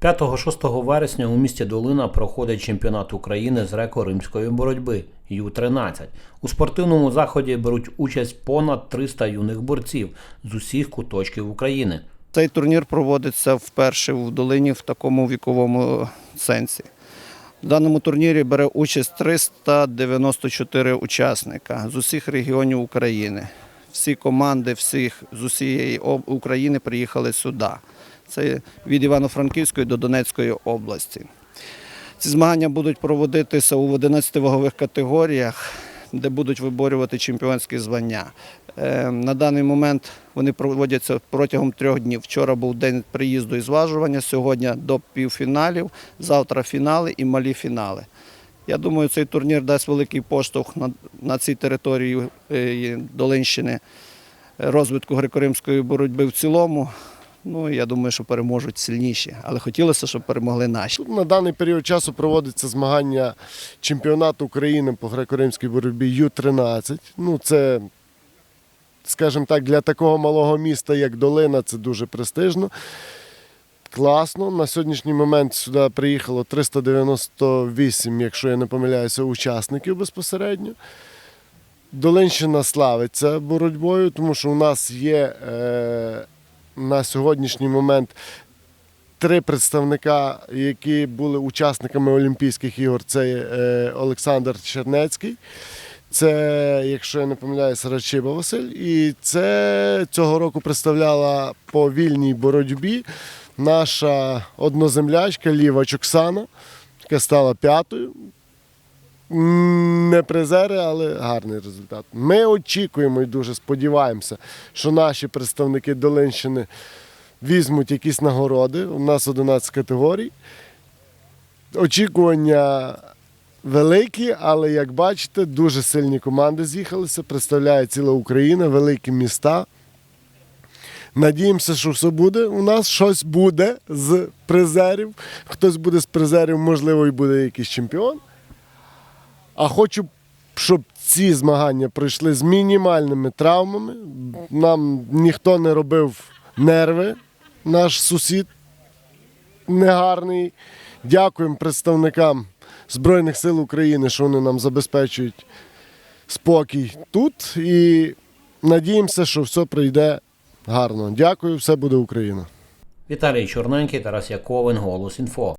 П'ятого-6 вересня у місті Долина проходить чемпіонат України з греко-римської боротьби Ю-13. У спортивному заході беруть участь понад 300 юних борців з усіх куточків України. Цей турнір проводиться вперше в долині в такому віковому сенсі. В даному турнірі бере участь 394 учасника з усіх регіонів України. Всі команди всіх з усієї України приїхали сюди. Це від Івано-Франківської до Донецької області. Ці змагання будуть проводитися у 11 вагових категоріях, де будуть виборювати чемпіонські звання. Е, На даний момент вони проводяться протягом трьох днів. Вчора був день приїзду і зважування, сьогодні до півфіналів, завтра фінали і малі фінали. Я думаю, цей турнір дасть великий поштовх на, на цій території е, Долинщини е, розвитку греко-римської боротьби в цілому. Ну, я думаю, що переможуть сильніші, але хотілося, щоб перемогли наші. На даний період часу проводиться змагання чемпіонату України по греко-римській боротьбі Ю-13. Ну, це, скажімо так, для такого малого міста, як Долина, це дуже престижно. Класно. На сьогоднішній момент сюди приїхало 398, якщо я не помиляюся, учасників безпосередньо. Долинщина славиться боротьбою, тому що у нас є е, на сьогоднішній момент три представника, які були учасниками Олімпійських ігор. Це е, Олександр Чернецький, це, якщо я не помиляюся, Рачиба Василь. І це цього року представляла по вільній боротьбі наша одноземлячка Ліва Чоксана, яка стала п'ятою. Не призери, але гарний результат. Ми очікуємо і дуже сподіваємося, що наші представники Долинщини візьмуть якісь нагороди. У нас 11 категорій. Очікування великі, але як бачите, дуже сильні команди з'їхалися. Представляє ціла Україна, великі міста. Надіємося, що все буде. У нас щось буде з призерів. Хтось буде з призерів, можливо, і буде якийсь чемпіон. А хочу, щоб ці змагання пройшли з мінімальними травмами. Нам ніхто не робив нерви, наш сусід негарний. Дякуємо представникам Збройних сил України, що вони нам забезпечують спокій тут. І надіємося, що все пройде гарно. Дякую, все буде Україна. Віталій Чорненький, Тарас Яковин, Голос Інфо.